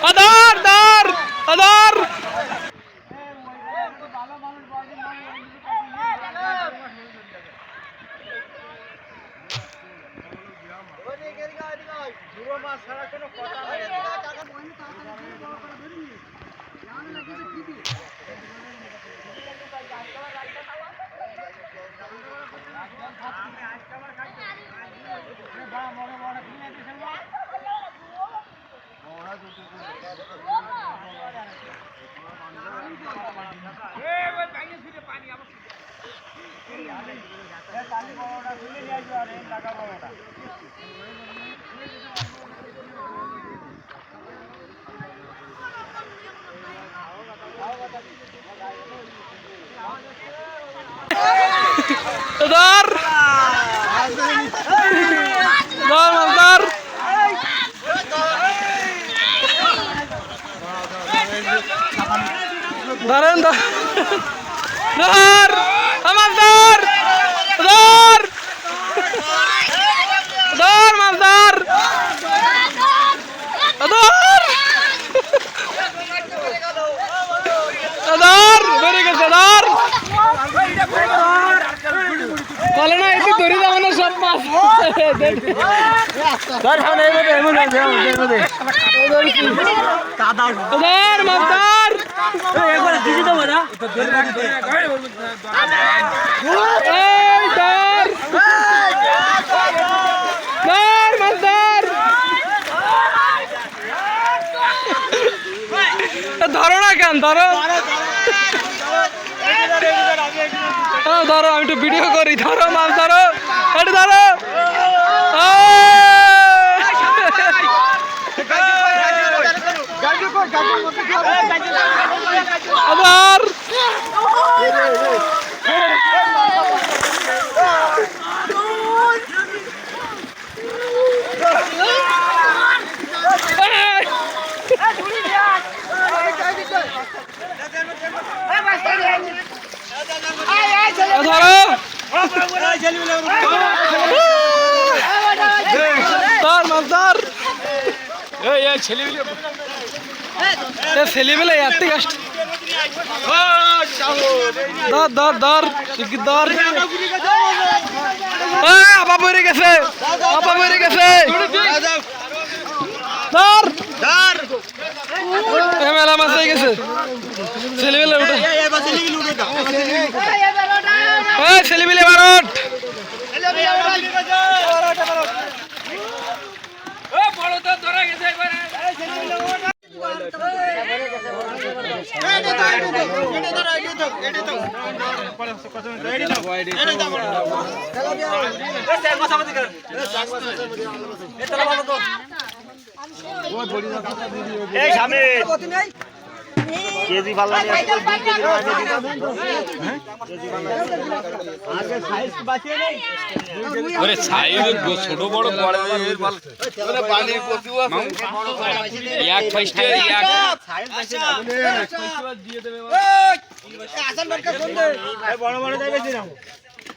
আদার দার ধরেন ধর আমার ধর ধর ধর মালদার ধর ধর বেড়ে গেছে ধর বলে না এটি ধরে যাব না সব মাছ ধর মালদার এই ধরো না কেন ধরো আমি একটু ভিডিও করি ধরো মাছ ধর মাছ ধর এ ছেলেবেলে এত কষ্ট ধর ধর ধর শিগগির ধর এ, আপা পড়ে গেছে আপা পড়ে গেছে ধর এ মেলা মাছ হয়ে গেছে ছেলেবেলে উঠে এ ছেলেবেলে বারট এই সামনে কেজি ভালো লাগে দুই ছোট বড় দিতে আগে সাইজ বাঁচিয়ে নেই ওরে সাইজ ছোট বড় পড়ে এক ফাইস্টে এক বড় বড় যাই বেশি না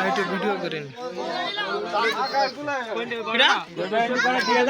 একটু ভিডিও করেন দিয়ে